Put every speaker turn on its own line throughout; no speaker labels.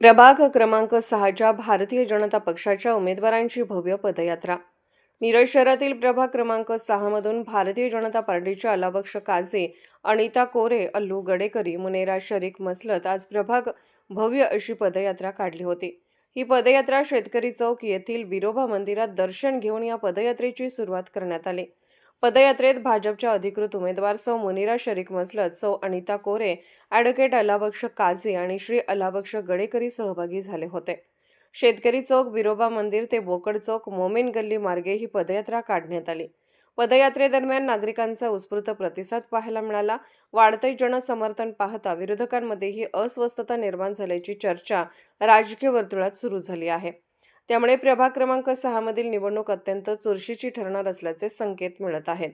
प्रभाग क्रमांक सहाच्या भारतीय जनता पक्षाच्या उमेदवारांची भव्य पदयात्रा. मिरज शहरातील प्रभाग क्रमांक सहामधून भारतीय जनता पार्टीच्या अलाबक्ष काझे अनिता कोरे अल्लू गडेकरी मुनेरा शरीक मसलत आज प्रभाग भव्य अशी पदयात्रा काढली होती. ही पदयात्रा शेतकरी चौक येथील विरोबा मंदिरात दर्शन घेऊन या पदयात्रेची सुरुवात करण्यात आली. पदयात्रेत भाजपच्या अधिकृत उमेदवार सौ मुनिरा शरीक मसलत सौ अनिता कोरे ॲडव्होकेट अलाबक्ष काझी आणि श्री अलाबक्ष गडेकरी सहभागी झाले होते. शेतकरी चौक बिरोबा मंदिर ते बोकड चौक मोमीन गल्ली मार्गे ही पदयात्रा काढण्यात आली. पदयात्रेदरम्यान नागरिकांचा उत्स्फूर्त प्रतिसाद पाहायला मिळाला. वाढते जनसमर्थन पाहता विरोधकांमध्येही अस्वस्थता निर्माण झाल्याची चर्चा राजकीय वर्तुळात सुरू झाली आहे. त्यामुळे प्रभाग क्रमांक सहामधील निवडणूक अत्यंत चुरशीची ठरणार असल्याचे संकेत मिळत आहेत.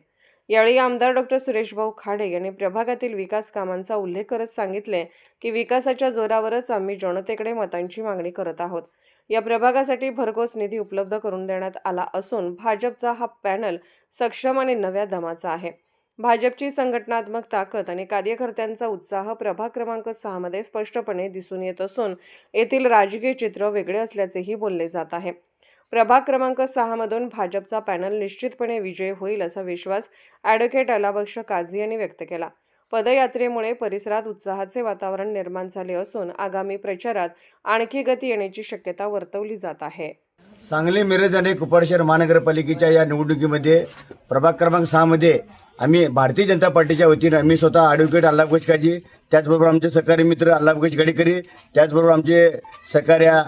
यावेळी आमदार डॉक्टर सुरेशभाऊ खाडे यांनी प्रभागातील विकास कामांचा उल्लेख करत सांगितले की विकासाच्या जोरावरच आम्ही जनतेकडे मतांची मागणी करत आहोत. या प्रभागासाठी भरघोस निधी उपलब्ध करून देण्यात आला असून भाजपचा हा पॅनल सक्षम आणि नव्या दमाचा आहे. भाजपची संघटनात्मक ताकद आणि कार्यकर्त्यांचा उत्साह प्रभाग क्रमांक सहामध्ये स्पष्टपणे दिसून येत असून येथील राजकीय चित्र वेगळे असल्याचेही बोलले जात आहे. प्रभाग क्रमांक सहामधून भाजपचा पॅनल निश्चितपणे विजयी होईल असा विश्वास ॲडव्होकेट अलाबक्ष काझी यांनी व्यक्त केला. पदयात्रेमुळे परिसरात उत्साहाचे वातावरण निर्माण झाले असून आगामी प्रचारात आणखी गती येण्याची शक्यता वर्तवली जात आहे.
सांगली मिरज आणि कुपवाड महानगरपालिकेच्या या निवडणुकीमध्ये प्रभाग क्रमांक सहामध्ये आम्ही भारतीय जनता पार्टीच्या वतीनं आम्ही स्वतः ॲडव्होकेट अल्लाह गजकाजी त्याचबरोबर आमचे सहकारी मित्र अल्लाह गजकाडीकरी त्याचबरोबर आमचे सहकार्या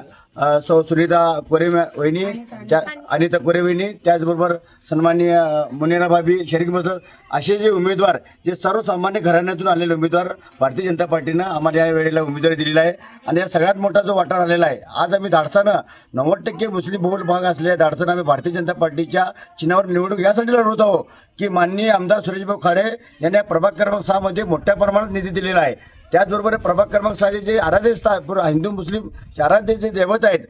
सौ सुनीता कोरे वहिनी त्या अनिता कोरे वहिनी त्याचबरोबर सन्माननीय अ, मुनेरा भाभी मसद असे जे उमेदवार जे सर्वसामान्य घराण्यातून आलेले उमेदवार भारतीय जनता पार्टीनं आम्हाला या वेळेला उमेदवारी दिलेला आहे. आणि या सगळ्यात मोठा जो वाटा आलेला आहे आज आम्ही धाडसानं नव्वद टक्के मुस्लिम बहुल भाग असलेल्या धाडसानं आम्ही भारतीय जनता पार्टीच्या चिन्हावर निवडणूक यासाठी लढवत आहोत की माननीय आमदार सुरेशभाऊ खाडे यांनी प्रभाग क्रमांक सहामध्ये मोठ्या प्रमाणात निधी दिलेला आहे. त्याचबरोबर प्रभाग क्रमांक सहाचे जे आराध्य पूर्ण हिंदू मुस्लिम आराध्य जे दैवत आहेत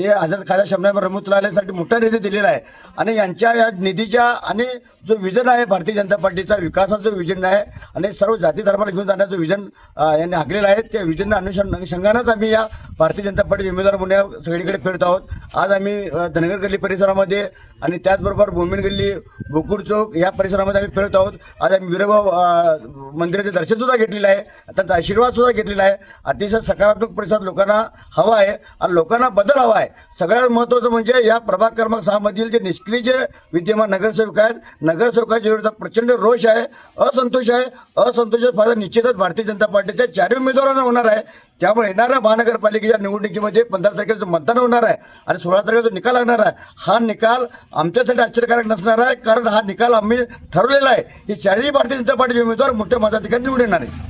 ते आझाद खाजा शमनाब रमतुल्ला आल्यासाठी मोठा निधी दिलेला आहे. आणि यांच्या या निधीच्या आणि जो विजन आहे भारतीय जनता पार्टीचा विकासाचा जो विजन आहे आणि सर्व जाती धर्माला घेऊन जाण्याचं विजन यांनी आखलेलं आहे. त्या विजन अनुषंगानंच आम्ही या भारतीय जनता पार्टी उमेदवार म्हणून या सगळीकडे फिरत आहोत. आज आम्ही धनगर गल्ली परिसरामध्ये आणि त्याचबरोबर बोमिन गल्ली बोकुड चौक या परिसरामध्ये आम्ही फिरत आहोत. आज आम्ही विरोबा मंदिराचे दर्शन सुद्धा घेतलेलं आहे. त्यांचा आशीर्वाद सुद्धा घेतलेला आहे. अतिशय सकारात्मक परिसर लोकांना हवा आहे आणि लोकांना बदल हवा आहे. सगळ्यात महत्त्वाचं म्हणजे या प्रभाग क्रमांक सहामधील जे निष्क्रिय जे विद्यमान नगरसेवक आहेत नगरसेवकाच्या विरोधात प्रचंड रोष आहे असंतोष आहे. असंतोषाचा फायदा निश्चितच भारतीय जनता पार्टीच्या चारही उमेदवारांना होणार आहे. त्यामुळे येणाऱ्या महानगरपालिकेच्या निवडणुकीमध्ये पंधरा तारखेला जो मतदान होणार आहे आणि सोळा तारखेला जो निकाल लागणार आहे. हा निकाल आमच्यासाठी आश्चर्यकारक नसणार आहे कारण हा निकाल आम्ही ठरवलेला आहे. की चारही भारतीय जनता पार्टीचे उमेदवार मोठ्या मताधिकारी निवडून येणार आहे